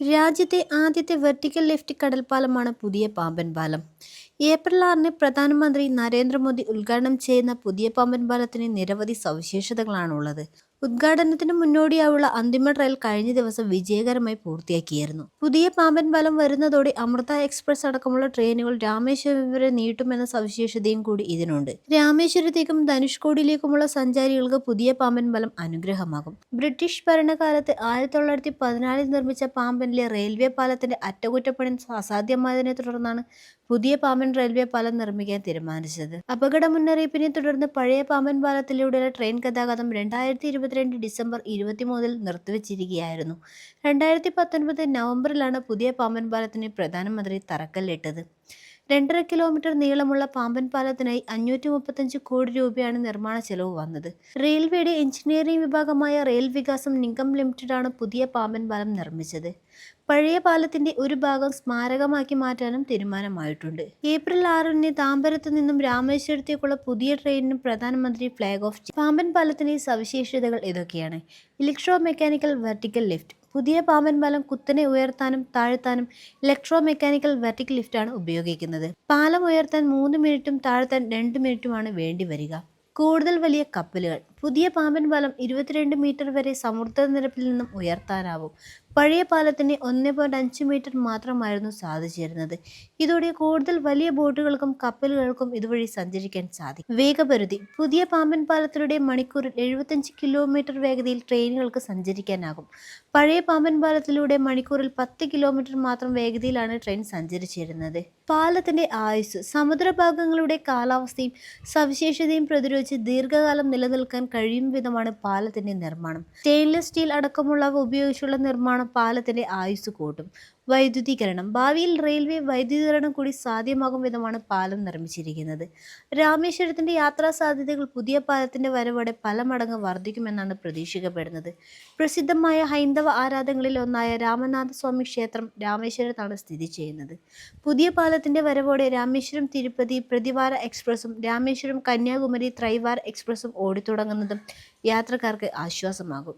രാജ്യത്തെ ആദ്യത്തെ vertical lift കടൽപ്പാലമാണ് പുതിയ പാമ്പൻ പാലം ഏപ്രിൽ ആറിന് പ്രധാനമന്ത്രി നരേന്ദ്രമോദി ഉദ്ഘാടനം ചെയ്യുന്ന പുതിയ പാമ്പൻ പാലത്തിന് നിരവധി സവിശേഷതകളാണുള്ളത്. ഉദ്ഘാടനത്തിന് മുന്നോടിയായുള്ള അന്തിമ ട്രയൽ കഴിഞ്ഞ ദിവസം വിജയകരമായി പൂർത്തിയാക്കിയായിരുന്നു പുതിയ പാമ്പൻ പാലം വരുന്നതോടെ അമൃത എക്സ്പ്രസ് അടക്കമുള്ള ട്രെയിനുകൾ രാമേശ്വരം വരെ നീട്ടുമെന്ന സവിശേഷതയും കൂടി ഇതിനുണ്ട്. രാമേശ്വരത്തേക്കും ധനുഷ്കോടിയിലേക്കുമുള്ള സഞ്ചാരികൾക്ക് പുതിയ പാമ്പൻ പാലം അനുഗ്രഹമാകും. ബ്രിട്ടീഷ് ഭരണകാലത്ത് ആയിരത്തി തൊള്ളായിരത്തി പതിനാലിൽ നിർമ്മിച്ച പാമ്പനിലെ റെയിൽവേ പാലത്തിന്റെ അറ്റകുറ്റപ്പണി അസാധ്യമായതിനെ തുടർന്നാണ് പുതിയ പാമ്പൻ റെയിൽവേ പാലം നിർമ്മിക്കാൻ തീരുമാനിച്ചത്. അപകട മുന്നറിയിപ്പിനെ തുടർന്ന് പഴയ പാമ്പൻ പാലത്തിലൂടെയുള്ള ട്രെയിൻ ഗതാഗതം രണ്ടായിരത്തി ഇരുപത്തിരണ്ട് ഡിസംബർ ഇരുപത്തിമൂന്നിൽ നിർത്തിവച്ചിരിക്കുകയായിരുന്നു. രണ്ടായിരത്തി പത്തൊൻപത് നവംബറിലാണ് പുതിയ പാമ്പൻ പാലത്തിന് പ്രധാനമന്ത്രി തറക്കല്ലിട്ടത്. രണ്ടര കിലോമീറ്റർ നീളമുള്ള പാമ്പൻ പാലത്തിനായി അഞ്ഞൂറ്റി മുപ്പത്തഞ്ച് കോടി രൂപയാണ് നിർമ്മാണ ചെലവ് വന്നത്. റെയിൽവേയുടെ എഞ്ചിനീയറിംഗ് വിഭാഗമായ റെയിൽ വികാസം നിഗം ലിമിറ്റഡാണ് പുതിയ പാമ്പൻ പാലം നിർമ്മിച്ചത്. പഴയ പാലത്തിന്റെ ഒരു ഭാഗം സ്മാരകമാക്കി മാറ്റാനും തീരുമാനമായിട്ടുണ്ട്. ഏപ്രിൽ ആറിന് താമ്പരത്ത് നിന്നും രാമേശ്വരത്തേക്കുള്ള പുതിയ ട്രെയിനിന് പ്രധാനമന്ത്രി ഫ്ലാഗ് ഓഫ് പാമ്പൻ പാലത്തിന്റെ സവിശേഷതകൾ ഇതൊക്കെയാണ്. ഇലക്ട്രോ മെക്കാനിക്കൽ വെർട്ടിക്കൽ ലിഫ്റ്റ് പുതിയ പാമ്പൻ പാലം കുത്തനെ ഉയർത്താനും താഴ്ത്താനും ഇലക്ട്രോ മെക്കാനിക്കൽ വെർട്ടിക്കൽ ലിഫ്റ്റാണ് ഉപയോഗിക്കുന്നത്. പാലം ഉയർത്താൻ മൂന്ന് മിനിറ്റും താഴ്ത്താൻ രണ്ട് മിനിറ്റുമാണ് വേണ്ടി വരിക. കൂടുതൽ വലിയ കപ്പലുകൾ പുതിയ പാമ്പൻ പാലം ഇരുപത്തിരണ്ട് മീറ്റർ വരെ സമുദ്രനിരപ്പിൽ നിന്നും ഉയർത്താനാവും. പഴയ പാലത്തിന് ഒന്ന് പോയിന്റ് അഞ്ച് മീറ്റർ മാത്രമായിരുന്നു സാധിച്ചിരുന്നത്. ഇതോടെ കൂടുതൽ വലിയ ബോട്ടുകൾക്കും കപ്പലുകൾക്കും ഇതുവഴി സഞ്ചരിക്കാൻ സാധിക്കും. വേഗപരിധി. പുതിയ പാമ്പൻ പാലത്തിലൂടെ മണിക്കൂറിൽ എഴുപത്തഞ്ച് കിലോമീറ്റർ വേഗതയിൽ ട്രെയിനുകൾക്ക് സഞ്ചരിക്കാനാകും. പഴയ പാമ്പൻ പാലത്തിലൂടെ മണിക്കൂറിൽ പത്ത് കിലോമീറ്റർ മാത്രം വേഗതയിലാണ് ട്രെയിൻ സഞ്ചരിച്ചിരുന്നത്. പാലത്തിന്റെ ആയുസ് സമുദ്രഭാഗങ്ങളുടെ കാലാവസ്ഥയും സവിശേഷതയും പ്രതിരോധിച്ച് ദീർഘകാലം നിലനിൽക്കാൻ കഴിയും വിധമാണ് പാലത്തിന്റെ നിർമ്മാണം. സ്റ്റെയിൻലെസ് സ്റ്റീൽ അടക്കമുള്ളവ ഉപയോഗിച്ചുള്ള നിർമ്മാണം പാലത്തിന്റെ ആയുസ് കൂട്ടും. വൈദ്യുതീകരണം. ഭാവിയിൽ റെയിൽവേ വൈദ്യുതീകരണം കൂടി സാധ്യമാകും വിധമാണ് പാലം നിർമ്മിച്ചിരിക്കുന്നത്. രാമേശ്വരത്തിന്റെ യാത്രാ സാധ്യതകൾ പുതിയ പാലത്തിന്റെ വരവോടെ പല മടങ്ങ് വർദ്ധിക്കുമെന്നാണ് പ്രതീക്ഷിക്കപ്പെടുന്നത്. പ്രസിദ്ധമായ ഹൈന്ദവ ആരാധനകളിൽ ഒന്നായ രാമനാഥസ്വാമി ക്ഷേത്രം രാമേശ്വരത്താണ് സ്ഥിതി ചെയ്യുന്നത്. പുതിയ പാലത്തിന്റെ വരവോടെ രാമേശ്വരം തിരുപ്പതി പ്രതിവാര എക്സ്പ്രസും രാമേശ്വരം കന്യാകുമാരി ത്രൈവാര എക്സ്പ്രസും ഓടിത്തുടങ്ങുന്നതും യാത്രക്കാർക്ക് ആശ്വാസമാകും